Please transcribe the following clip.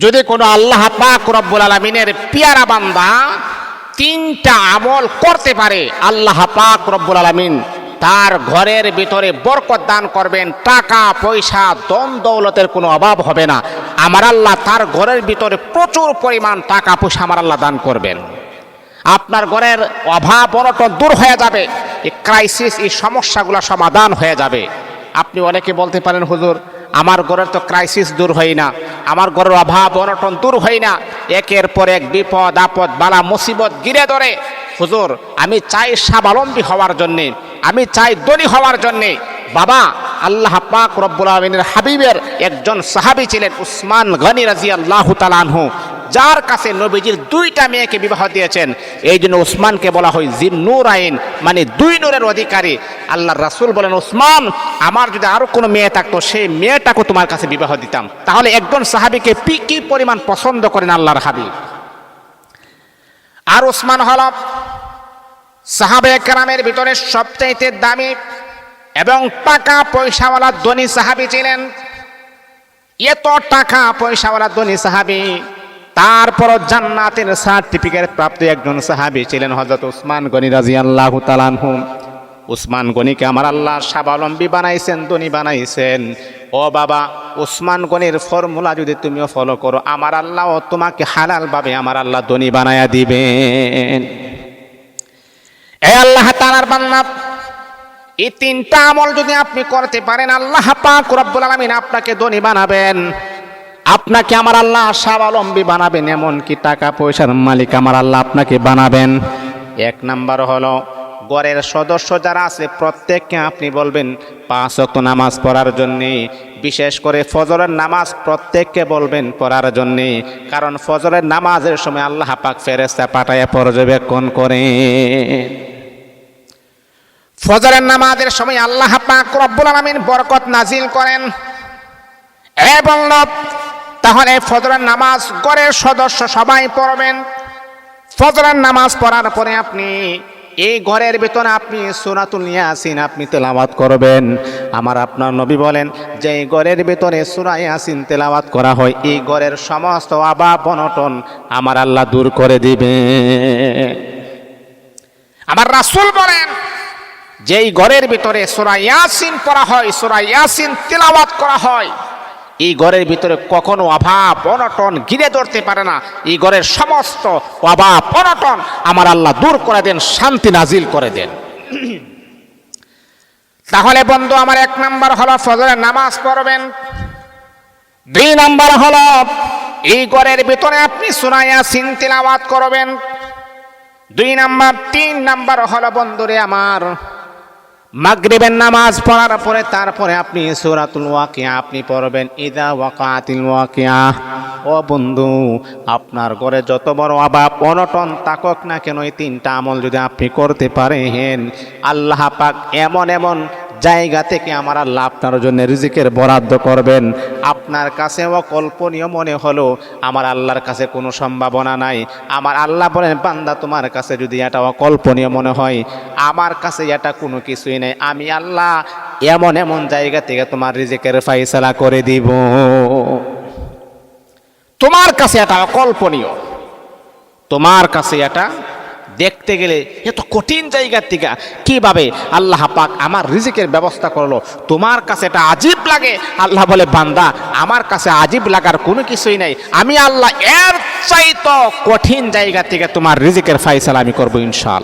যদি কোনো আল্লাহ পাক রব্বুল আলমিনের পিয়ারা বান্দা তিনটা আমল করতে পারে, আল্লাহ পাক রব্বুল আলমিন তার ঘরের ভিতরে বরকত দান করবেন, টাকা, পয়সা দম দৌলতের কোনো অভাব হবে না। আমার আল্লাহ তার ঘরের ভিতরে প্রচুর পরিমাণ টাকা পয়সা আমার আল্লাহ দান করবেন। আপনার ঘরের অভাব, অনটন দূর হয়ে যাবে, এই ক্রাইসিস এই সমস্যাগুলো সমাধান হয়ে যাবে। আপনি অনেকে বলতে পারেন, হুজুর আমার ঘরের তো ক্রাইসিস দূর হয় না, আমার ঘরের অভাব অনটন দূর হয় না। একের পর এক বিপদ, আপদ, বালা, মুসিবত গিরে ধরে। হুজুর, আমি চাই স্বাবলম্বী হওয়ার জন্যে, আমি চাই দলি হওয়ার জন্যে। বাবা, আল্লাহ পাক রব্বুল আলমিনের হাবিবের একজন সাহাবি ছিলেন উসমান গনি রাজি আল্লাহ তালানহু যার কাছে নবীজির দুইটা মেয়েকে বিবাহ দিয়েছেন, এই জন্য উসমানকে বলা হয় জিন নূর আইন মানে দুই নূরের অধিকারী। আল্লাহ রাসূল বলেন, উসমান, আমার যদি আরও কোনো মেয়ে থাকতো, সেই মেয়েটাকে তোমার কাছে বিবাহ দিতাম। তাহলে একজন সাহাবিকে পি কি পরিমাণ পছন্দ করেন আল্লাহর হাবিব? আর উসমান হল সাহাবে কেরামের ভিতরে সবচাইতে দামি এবং টাকা পয়সাওয়ালা ধনী সাহাবি ছিলেন। এত টাকা পয়সাওয়ালা ধনী সাহাবি তারপর জান্নাতের সার্টিফিকেট প্রাপ্ত একজন সাহাবি ছিলেন হজরত উসমান গনি রাজি আল্লাহ তালানহু উসমান গনিকে আমার আল্লাহ স্বাবলম্বী বানাইছেন, ধনী বানাইছেন। ও বাবা, উসমান গনির ফর্মুলা যদি তুমিও ফলো করো, আমার আল্লাহ তোমাকে হালালভাবে আমার আল্লাহ ধনী বানায়া দিবেন। এ আল্লাহ তালার বান্না এই তিনটা আমল যদি আপনি করতে পারেন, আল্লাহ পাক রব্বুল আলামিন আপনাকে ধনী বানাবেন। আপনাকে আমার আল্লাহ স্বাবলম্বী বানাবেন এমন কি টাকা পয়সার মালিক আমার আল্লাহ আপনাকে বানাবেন। এক নাম্বার হলো গড়ের সদস্য যারা আছে, প্রত্যেককে আপনি বলবেন, পাঁচ অক্ত নামাজ পড়ার জন্যে, বিশেষ করে ফজরের নামাজ প্রত্যেককে বলবেন পড়ার জন্যে, কারণ ফজরের নামাজের সময় আল্লাহ পাক ফেরেস্তা পাঠায় পর্যবেক্ষণ করে। ফজরের নামাজের সময় আল্লাহ পাক রব্বুল আলামিন বরকত নাজিল করেন। এবং তাহলে ফজরের নামাজ গড়ের সদস্য সবাই পড়বেন। ফজরের নামাজ পড়ার পরে আপনি এই ঘরের ভিতরে আপনি সুরাতুল ইয়াসিন আপনি তেলাওয়াত করবেন। আমার আপনার নবী বলেন যে এই ঘরের ভিতরে সুরা ইয়াসিন তেলাওয়াত করা হয়, এই ঘরের সমস্ত আবাব অনটন আমার আল্লাহ দূর করে দিবে। আমার রাসুল বলেন, যেই ঘরের ভিতরে সুরা ইয়াসিন পড়া হয়, সুরা ইয়াসিন তেলাওয়াত করা হয় এই ঘরের ভিতরে কখনো অভাব, অনটন ঘিরে ধরতে পারে না। এই ঘরের সমস্ত অভাব, অনটন আমার আল্লাহ দূর করে দেন, শান্তি নাজিল করে দেন। তাহলে বন্ধু, আমার এক নাম্বার হলো ফজরের নামাজ পড়বেন। দুই নাম্বার হলো, এই ঘরের ভিতরে আপনি সুরাইয়া সিন করবেন। দুই নাম্বার, তিন নাম্বার হলো বন্ধুরে আমার মাগরিবের নামাজ পড়ার পরে তারপরে আপনি সুরাতুল ওয়াকিয়া আপনি পড়বেন। ইদা ওয়াকাতিল ওয়াকিয়া। ও বন্ধু, আপনার ঘরে যত বড় অভাব, অনটন তাকক না কেন, এই তিনটা আমল যদি আপনি করতে পারেন, আল্লাহ পাক এমন এমন জায়গা থেকে আমার আল্লাহ আপনার জন্য রিজিকের বরাদ্দ করবেন। আপনার কাছে অকল্পনীয় মনে হলো, আমার আল্লাহর কাছে কোনো সম্ভাবনা নাই। আমার আল্লাহ বলেন, বান্দা, তোমার কাছে যদি এটা অকল্পনীয় মনে হয়, আমার কাছে এটা কোনো কিছুই নেই। আমি আল্লাহ এমন এমন জায়গা থেকে তোমার রিজিকের ফাইসলা করে দিব। তোমার কাছে এটা অকল্পনীয়। তোমার কাছে এটা দেখতে গেলে এত কঠিন জায়গার থেকে কীভাবে আল্লাহ পাক আমার রিজিকের ব্যবস্থা করল? তোমার কাছে এটা আজীব লাগে। আল্লাহ বলে, বান্দা, আমার কাছে আজীব লাগার কোনো কিছুই নাই। আমি আল্লাহ এর চাইতো কঠিন জায়গা থেকে তোমার রিজিকের ফাইসালা আমি করব ইনশাল